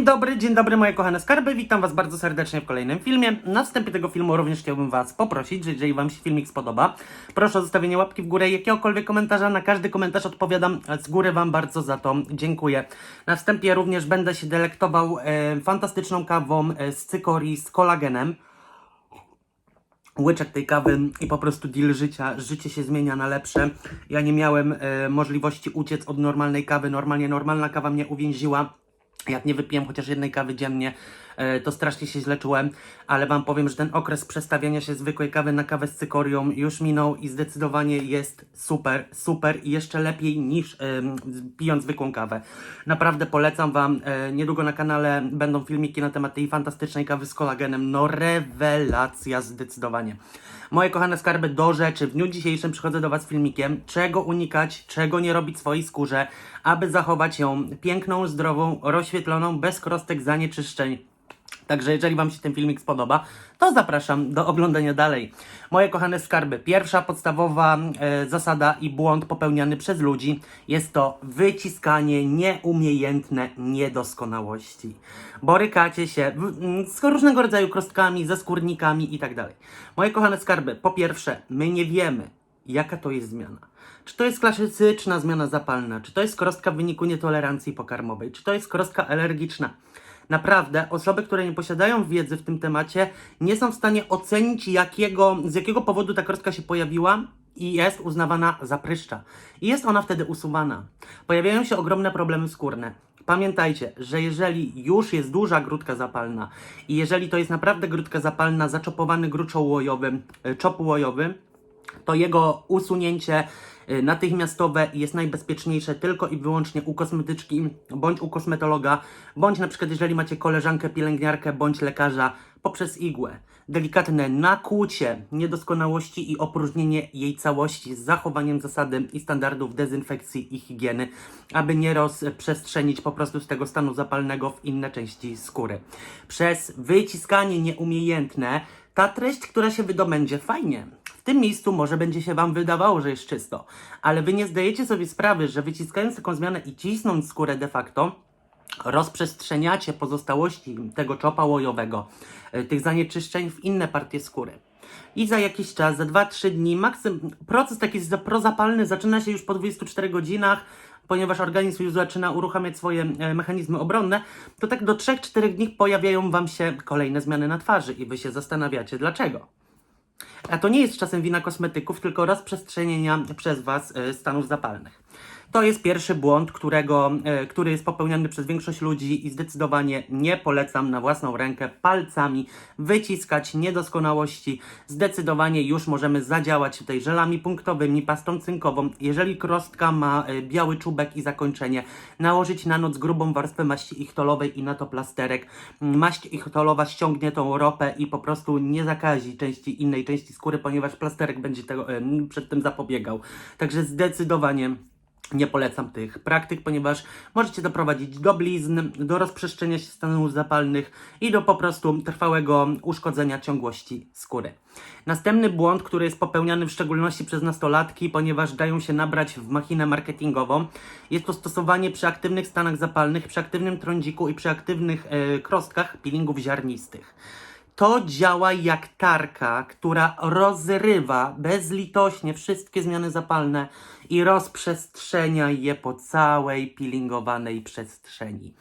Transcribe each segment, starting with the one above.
Dzień dobry, dzień dobry moje kochane skarby, witam was bardzo serdecznie w kolejnym filmie. Na wstępie tego filmu również chciałbym was poprosić, że jeżeli wam się filmik spodoba, proszę o zostawienie łapki w górę jakiegokolwiek komentarza, na każdy komentarz odpowiadam, z góry wam bardzo za to dziękuję. Na wstępie również będę się delektował e, fantastyczną kawą e, z cykorii z kolagenem łyczek tej kawy i po prostu deal życia. Życie się zmienia na lepsze. Ja nie miałem e, możliwości uciec od normalnej kawy. Normalnie normalna kawa mnie uwięziła. Jak nie wypiłem chociaż jednej kawy dziennie, to strasznie się źle czułem, ale Wam powiem, że ten okres przestawiania się zwykłej kawy na kawę z cykorią już minął i zdecydowanie jest super, super i jeszcze lepiej niż pijąc zwykłą kawę. Naprawdę polecam Wam. E, niedługo na kanale będą filmiki na temat tej fantastycznej kawy z kolagenem. No rewelacja zdecydowanie. Moje kochane skarby, do rzeczy. W dniu dzisiejszym przychodzę do Was z filmikiem, czego unikać, czego nie robić swojej skórze, aby zachować ją piękną, zdrową, rozświetloną, bez krostek zanieczyszczeń. Także jeżeli Wam się ten filmik spodoba, to zapraszam do oglądania dalej. Moje kochane skarby, pierwsza podstawowa e, zasada i błąd popełniany przez ludzi jest to wyciskanie nieumiejętne niedoskonałości. Borykacie się w, m, z różnego rodzaju krostkami, ze skórnikami itd. Moje kochane skarby, po pierwsze, my nie wiemy, jaka to jest zmiana. Czy to jest klasyczna zmiana zapalna, czy to jest krostka w wyniku nietolerancji pokarmowej, czy to jest krostka alergiczna. Naprawdę, osoby, które nie posiadają wiedzy w tym temacie, nie są w stanie ocenić, jakiego, z jakiego powodu ta krostka się pojawiła i jest uznawana za pryszcza. I jest ona wtedy usuwana. Pojawiają się ogromne problemy skórne. Pamiętajcie, że jeżeli już jest duża grudka zapalna i jeżeli to jest naprawdę grudka zapalna, zaczopowany gruczoł łojowy, y, czop łojowy, to jego usunięcie y, natychmiastowe jest najbezpieczniejsze tylko i wyłącznie u kosmetyczki bądź u kosmetologa, bądź na przykład jeżeli macie koleżankę, pielęgniarkę bądź lekarza poprzez igłę. Delikatne nakłucie niedoskonałości i opróżnienie jej całości z zachowaniem zasady i standardów dezynfekcji i higieny, aby nie rozprzestrzenić po prostu z tego stanu zapalnego w inne części skóry. Przez wyciskanie nieumiejętne ta treść, która się wydobędzie, fajnie. W tym miejscu może będzie się Wam wydawało, że jest czysto, ale Wy nie zdajecie sobie sprawy, że wyciskając taką zmianę i cisnąc skórę de facto, rozprzestrzeniacie pozostałości tego czopa łojowego, y, tych zanieczyszczeń w inne partie skóry. I za jakiś czas, za 2-3 dni, maksym, proces taki za- prozapalny zaczyna się już po 24 godzinach, ponieważ organizm już zaczyna uruchamiać swoje e, mechanizmy obronne, to tak do 3-4 dni pojawiają Wam się kolejne zmiany na twarzy i Wy się zastanawiacie dlaczego. A to nie jest czasem wina kosmetyków, tylko rozprzestrzenienia przez Was e, stanów zapalnych. To jest pierwszy błąd, którego, e, który jest popełniany przez większość ludzi i zdecydowanie nie polecam na własną rękę palcami wyciskać niedoskonałości. Zdecydowanie już możemy zadziałać tutaj żelami punktowymi, pastą cynkową. Jeżeli krostka ma e, biały czubek i zakończenie, nałożyć na noc grubą warstwę maści ichtolowej i na to plasterek. Maść ichtolowa ściągnie tą ropę i po prostu nie zakazi części innej części skóry, ponieważ plasterek będzie tego, e, przed tym zapobiegał. Także zdecydowanie nie polecam tych praktyk, ponieważ możecie doprowadzić do blizn, do rozprzestrzenia się stanów zapalnych i do po prostu trwałego uszkodzenia ciągłości skóry. Następny błąd, który jest popełniany w szczególności przez nastolatki, ponieważ dają się nabrać w machinę marketingową, jest to stosowanie przy aktywnych stanach zapalnych, przy aktywnym trądziku i przy aktywnych e, krostkach peelingów ziarnistych. To działa jak tarka, która rozrywa bezlitośnie wszystkie zmiany zapalne i rozprzestrzenia je po całej peelingowanej przestrzeni.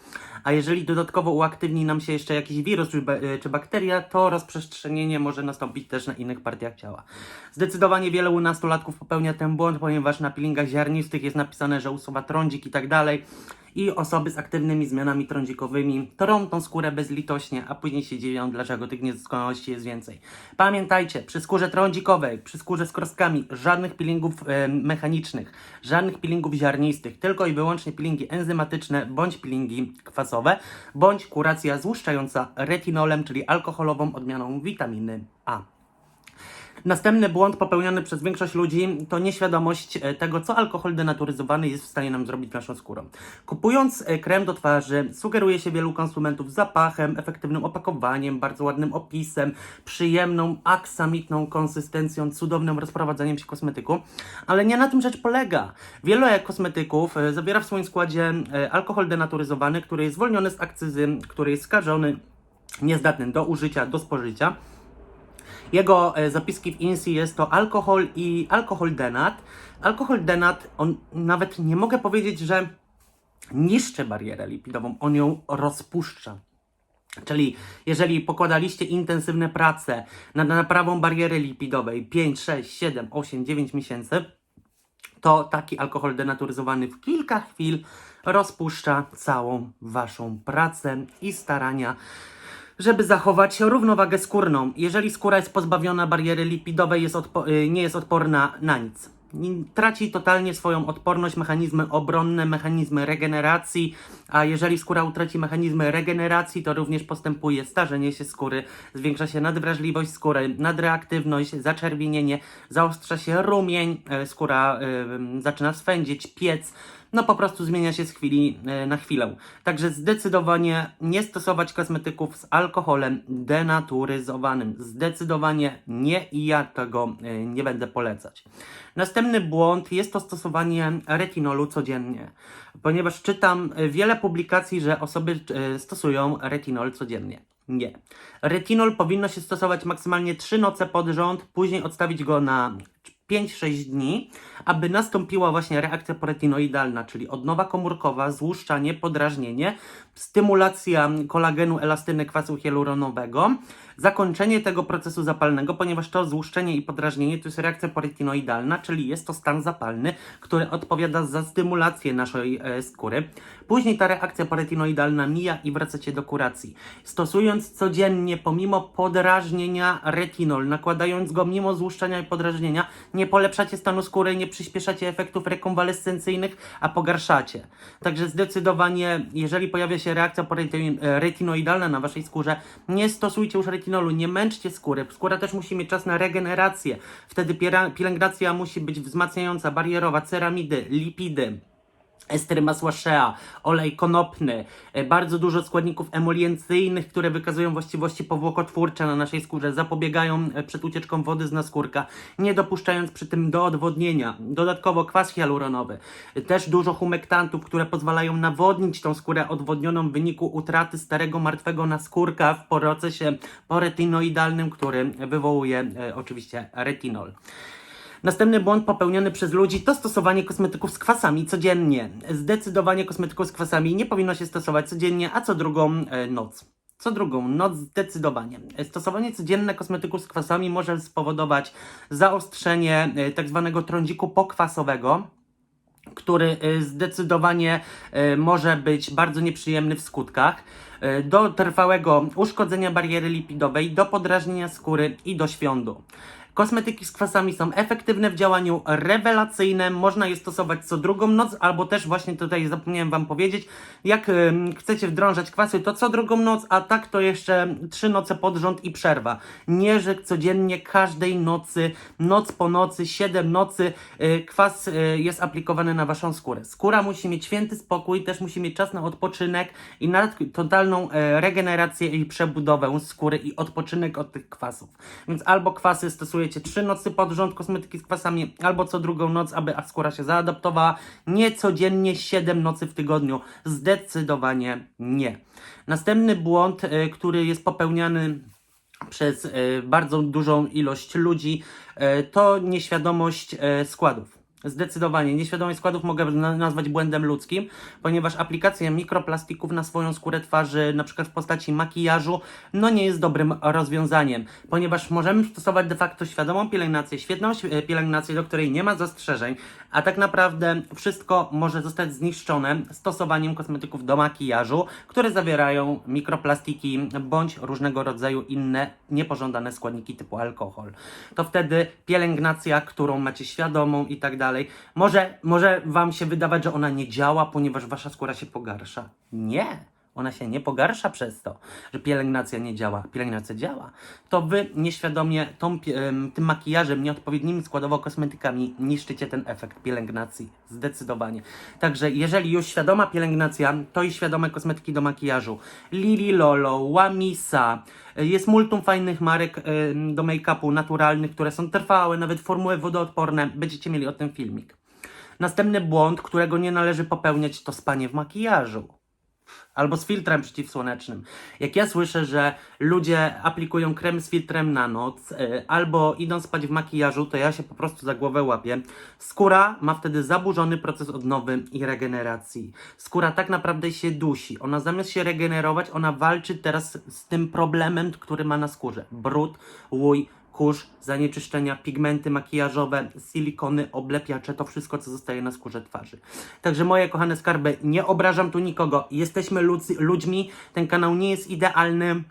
A jeżeli dodatkowo uaktywni nam się jeszcze jakiś wirus czy, ba- czy bakteria, to rozprzestrzenienie może nastąpić też na innych partiach ciała. Zdecydowanie wielu nastolatków popełnia ten błąd, ponieważ na peelingach ziarnistych jest napisane, że usuwa trądzik i tak dalej i osoby z aktywnymi zmianami trądzikowymi trą tą skórę bezlitośnie, a później się dziwią, dlaczego tych niedoskonałości jest więcej. Pamiętajcie, przy skórze trądzikowej, przy skórze z krostkami, żadnych peelingów e, mechanicznych, żadnych peelingów ziarnistych, tylko i wyłącznie peelingi enzymatyczne bądź peelingi kwasowe, bądź kuracja złuszczająca retinolem, czyli alkoholową odmianą witaminy A. Następny błąd popełniony przez większość ludzi to nieświadomość e, tego, co alkohol denaturyzowany jest w stanie nam zrobić naszą skórą. Kupując e, krem do twarzy, sugeruje się wielu konsumentów zapachem, efektywnym opakowaniem, bardzo ładnym opisem, przyjemną, aksamitną konsystencją, cudownym rozprowadzeniem się kosmetyku, ale nie na tym rzecz polega. Wielu e, kosmetyków e, zawiera w swoim składzie alkohol denaturyzowany, który jest zwolniony z akcyzy, który jest skażony, niezdatny do użycia, do spożycia. Jego e, zapiski w INSI jest to alkohol i alkohol denat. Alkohol denat, on nawet nie mogę powiedzieć, że niszczy barierę lipidową, on ją rozpuszcza. Czyli jeżeli pokładaliście intensywne prace nad naprawą bariery lipidowej 5, 6, 7, 8, 9 miesięcy, to taki alkohol denaturyzowany w kilka chwil rozpuszcza całą waszą pracę i starania żeby zachować równowagę skórną. Jeżeli skóra jest pozbawiona bariery lipidowej, jest y, nie jest odporna na nic. Traci totalnie swoją odporność, mechanizmy obronne, mechanizmy regeneracji, a jeżeli skóra utraci mechanizmy regeneracji, to również postępuje starzenie się skóry, zwiększa się nadwrażliwość skóry, nadreaktywność, zaczerwienienie, zaostrza się rumień, e, skóra y, zaczyna swędzić, piec, no po prostu zmienia się z chwili e, na chwilę. Także zdecydowanie nie stosować kosmetyków z alkoholem denaturyzowanym. Zdecydowanie nie i ja tego e, nie będę polecać. Następny błąd jest to stosowanie retinolu codziennie, ponieważ czytam e, wiele publikacji, że osoby stosują retinol codziennie. Nie. Retinol powinno się stosować maksymalnie 3 noce pod rząd, później odstawić go na 5-6 dni, aby nastąpiła właśnie reakcja poretinoidalna, czyli odnowa komórkowa, złuszczanie, podrażnienie, stymulacja kolagenu, elastyny kwasu hialuronowego, zakończenie tego procesu zapalnego, ponieważ to złuszczenie i podrażnienie to jest reakcja poretinoidalna, czyli jest to stan zapalny, który odpowiada za stymulację naszej e, skóry. Później ta reakcja poretinoidalna mija i wracacie do kuracji. Stosując codziennie, pomimo podrażnienia retinol, nakładając go mimo złuszczenia i podrażnienia, nie polepszacie stanu skóry, nie przyspieszacie efektów rekonwalescencyjnych, a pogarszacie. Także zdecydowanie, jeżeli pojawia się reakcja poretin- e, na waszej skórze, nie stosujcie już retinolu, nie męczcie skóry. Skóra też musi mieć czas na regenerację. Wtedy pielęgnacja musi być wzmacniająca, barierowa, ceramidy, lipidy. Estery masła shea, olej konopny, e, bardzo dużo składników emoliencyjnych, które wykazują właściwości powłokotwórcze na naszej skórze, zapobiegają e, przed ucieczką wody z naskórka, nie dopuszczając przy tym do odwodnienia. Dodatkowo kwas hialuronowy, e, też dużo humektantów, które pozwalają nawodnić tą skórę odwodnioną w wyniku utraty starego, martwego naskórka w procesie poretinoidalnym, który wywołuje e, oczywiście retinol. Następny błąd popełniony przez ludzi to stosowanie kosmetyków z kwasami codziennie. Zdecydowanie kosmetyków z kwasami nie powinno się stosować codziennie, a co drugą e, noc. Co drugą noc zdecydowanie. E, Stosowanie codzienne kosmetyków z kwasami może spowodować zaostrzenie e, tak zwanego trądziku pokwasowego, który y, zdecydowanie może być bardzo nieprzyjemny w skutkach, do trwałego uszkodzenia bariery lipidowej, do podrażnienia skóry i do świądu. Kosmetyki z kwasami są efektywne w działaniu, rewelacyjne, można je stosować co drugą noc, albo też właśnie tutaj zapomniałem Wam powiedzieć, jak chcecie wdrążać kwasy, to co drugą noc, a tak to jeszcze trzy noce pod rząd i przerwa. Nie, że codziennie, każdej nocy, noc po nocy, siedem nocy y, kwas y, jest aplikowany na Waszą skórę. Skóra musi mieć święty spokój, też musi mieć czas na odpoczynek i na totalną e, regenerację i przebudowę skóry i odpoczynek od tych kwasów. Więc albo kwasy stosujecie trzy nocy pod rząd kosmetyki z kwasami, albo co drugą noc, aby skóra się zaadaptowała. Nie codziennie 7 nocy w tygodniu. Zdecydowanie nie. Następny błąd, e, który jest popełniany przez e, bardzo dużą ilość ludzi, e, to nieświadomość składów. Zdecydowanie. Nieświadomość składów mogę na- nazwać błędem ludzkim, ponieważ aplikacja mikroplastików na swoją skórę twarzy, na przykład w postaci makijażu, no nie jest dobrym rozwiązaniem, ponieważ możemy stosować de facto świadomą pielęgnację, świetną świ- pielęgnację, do której nie ma zastrzeżeń, a tak naprawdę wszystko może zostać zniszczone stosowaniem kosmetyków do makijażu, które zawierają mikroplastiki bądź różnego rodzaju inne niepożądane składniki typu alkohol. To wtedy pielęgnacja, którą macie świadomą i tak dalej, może, może Wam się wydawać, że ona nie działa, ponieważ Wasza skóra się pogarsza. Nie! Ona się nie pogarsza przez to, że pielęgnacja nie działa. Pielęgnacja działa. To wy nieświadomie tą, tym makijażem, nieodpowiednimi składowo kosmetykami niszczycie ten efekt pielęgnacji. Zdecydowanie. Także jeżeli już świadoma pielęgnacja, to i świadome kosmetyki do makijażu. Lili Lolo, Łamisa, jest multum fajnych marek do make-upu naturalnych, które są trwałe, nawet formuły wodoodporne. Będziecie mieli o tym filmik. Następny błąd, którego nie należy popełniać, to spanie w makijażu. Albo z filtrem przeciwsłonecznym. Jak ja słyszę, że ludzie aplikują krem z filtrem na noc, y, albo idą spać w makijażu, to ja się po prostu za głowę łapię. Skóra ma wtedy zaburzony proces odnowy i regeneracji. Skóra tak naprawdę się dusi. Ona zamiast się regenerować, ona walczy teraz z tym problemem, który ma na skórze. Brud, łój, kurz, zanieczyszczenia, pigmenty makijażowe, silikony, oblepiacze, to wszystko, co zostaje na skórze twarzy. Także moje kochane skarby, nie obrażam tu nikogo. Jesteśmy ludźmi, ten kanał nie jest idealny.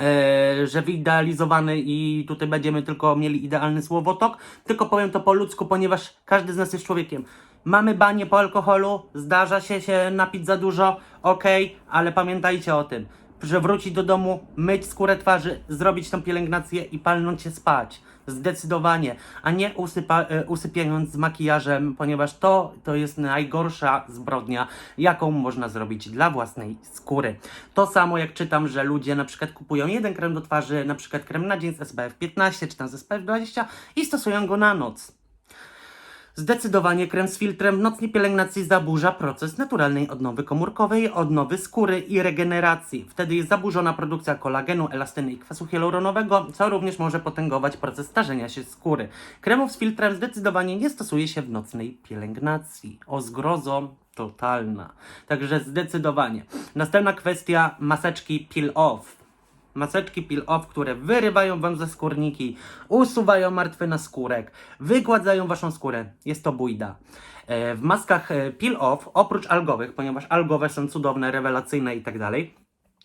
E, że wyidealizowany i tutaj będziemy tylko mieli idealny słowotok, tylko powiem to po ludzku, ponieważ każdy z nas jest człowiekiem. Mamy banie po alkoholu, zdarza się się napić za dużo, okej, ale pamiętajcie o tym, że wrócić do domu, myć skórę twarzy, zrobić tą pielęgnację i palnąć się spać. Zdecydowanie, a nie usypa, e, usypiając z makijażem, ponieważ to, to jest najgorsza zbrodnia, jaką można zrobić dla własnej skóry. To samo jak czytam, że ludzie na przykład kupują jeden krem do twarzy, na przykład krem na dzień z SPF 15 czy tam z SPF 20 i stosują go na noc. Zdecydowanie krem z filtrem nocnej pielęgnacji zaburza proces naturalnej odnowy komórkowej, odnowy skóry i regeneracji. Wtedy jest zaburzona produkcja kolagenu, elastyny i kwasu hialuronowego, co również może potęgować proces starzenia się skóry. Kremów z filtrem zdecydowanie nie stosuje się w nocnej pielęgnacji. O zgrozo totalna. Także zdecydowanie. Następna kwestia maseczki peel off. Maseczki peel off, które wyrywają wam ze skórniki, usuwają martwy naskórek, wygładzają waszą skórę. Jest to bójda. E, W maskach e, peel off, oprócz algowych, ponieważ algowe są cudowne, rewelacyjne i tak dalej,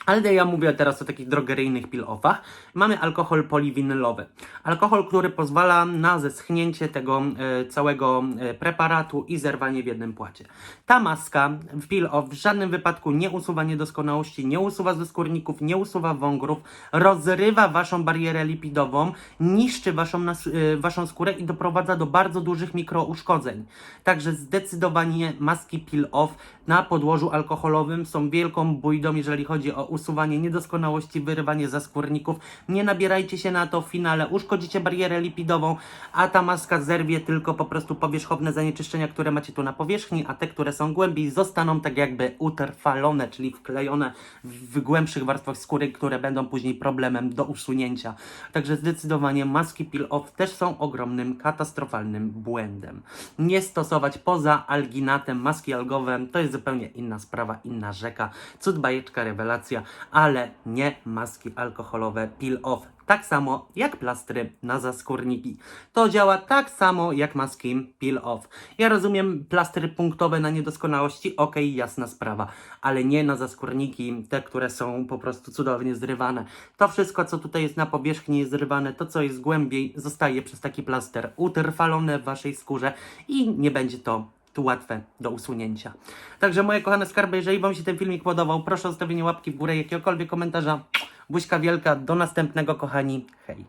ale ja mówię teraz o takich drogeryjnych peel-offach. Mamy alkohol poliwinylowy. Alkohol, który pozwala na zeschnięcie tego e, całego e, preparatu i zerwanie w jednym płacie. Ta maska w peel-off w żadnym wypadku nie usuwa niedoskonałości, nie usuwa ze skórników, nie usuwa wągrów, rozrywa waszą barierę lipidową, niszczy waszą, nas, e, waszą skórę i doprowadza do bardzo dużych mikrouszkodzeń. Także zdecydowanie maski peel-off na podłożu alkoholowym są wielką bójdą, jeżeli chodzi o usuwanie niedoskonałości, wyrywanie zaskórników. Nie nabierajcie się na to w finale, uszkodzicie barierę lipidową, a ta maska zerwie tylko po prostu powierzchowne zanieczyszczenia, które macie tu na powierzchni, a te, które są głębiej, zostaną tak jakby utrwalone, czyli wklejone w głębszych warstwach skóry, które będą później problemem do usunięcia. Także zdecydowanie maski peel-off też są ogromnym, katastrofalnym błędem. Nie stosować poza alginatem maski algowe, to jest zupełnie inna sprawa, inna rzeka, cud, bajeczka, rewelacja, ale nie maski alkoholowe peel-off. Tak samo jak plastry na zaskórniki. To działa tak samo jak maski peel-off. Ja rozumiem plastry punktowe na niedoskonałości, okej, jasna sprawa, ale nie na zaskórniki, te, które są po prostu cudownie zrywane. To wszystko, co tutaj jest na powierzchni, jest zrywane, to, co jest głębiej, zostaje przez taki plaster utrwalone w waszej skórze i nie będzie to tu łatwe do usunięcia. Także moje kochane skarby, jeżeli Wam się ten filmik podobał, proszę o zostawienie łapki w górę, jakiegokolwiek komentarza. Buźka wielka, do następnego kochani, hej.